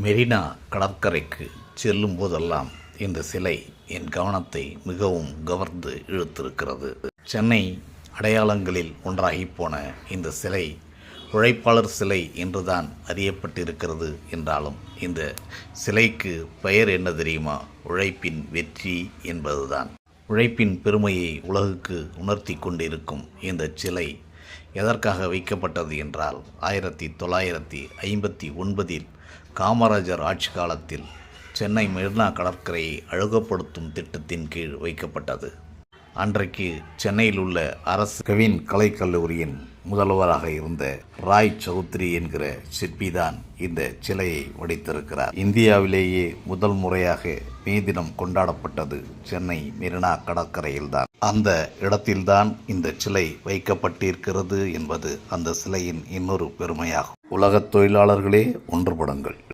மெரினா கடற்கரைக்கு செல்லும் போதெல்லாம் இந்த சிலை என் கவனத்தை மிகவும் கவர்ந்து இழுத்திருக்கிறது. சென்னை அடையாளங்களில் ஒன்றாகிப் போன இந்த சிலை உழைப்பாளர் சிலை என்றுதான் அறியப்பட்டிருக்கிறது என்றாலும் இந்த சிலைக்கு பெயர் என்ன தெரியுமா? உழைப்பின் வெற்றி என்பதுதான். உழைப்பின் பெருமையை உலகுக்கு உணர்த்தி கொண்டிருக்கும் இந்த சிலை எதற்காக வைக்கப்பட்டது என்றால் ஆயிரத்தி தொள்ளாயிரத்தி ஐம்பத்தி ஒன்பதில் காமராஜர் ஆட்சி காலத்தில் சென்னை மெரினா கடற்கரையை அழகுபடுத்தும் திட்டத்தின் கீழ் வைக்கப்பட்டது. அன்றைக்கு சென்னையில் உள்ள அரசு கவின் கலைக்கல்லூரியின் முதல்வராக இருந்த ராய் சௌத்ரி என்கிற சிற்பிதான் இந்த சிலையை வடித்திருக்கிறார். இந்தியாவிலேயே முதல் முறையாக மே தினம் கொண்டாடப்பட்டது சென்னை மெரினா கடற்கரையில்தான் அந்த இடத்தில்தான் இந்த சிலை வைக்கப்பட்டிருக்கிறது என்பது அந்த சிலையின் இன்னொரு பெருமையாகும். உலகத் தொழிலாளர்களே ஒன்றுபடுங்கள்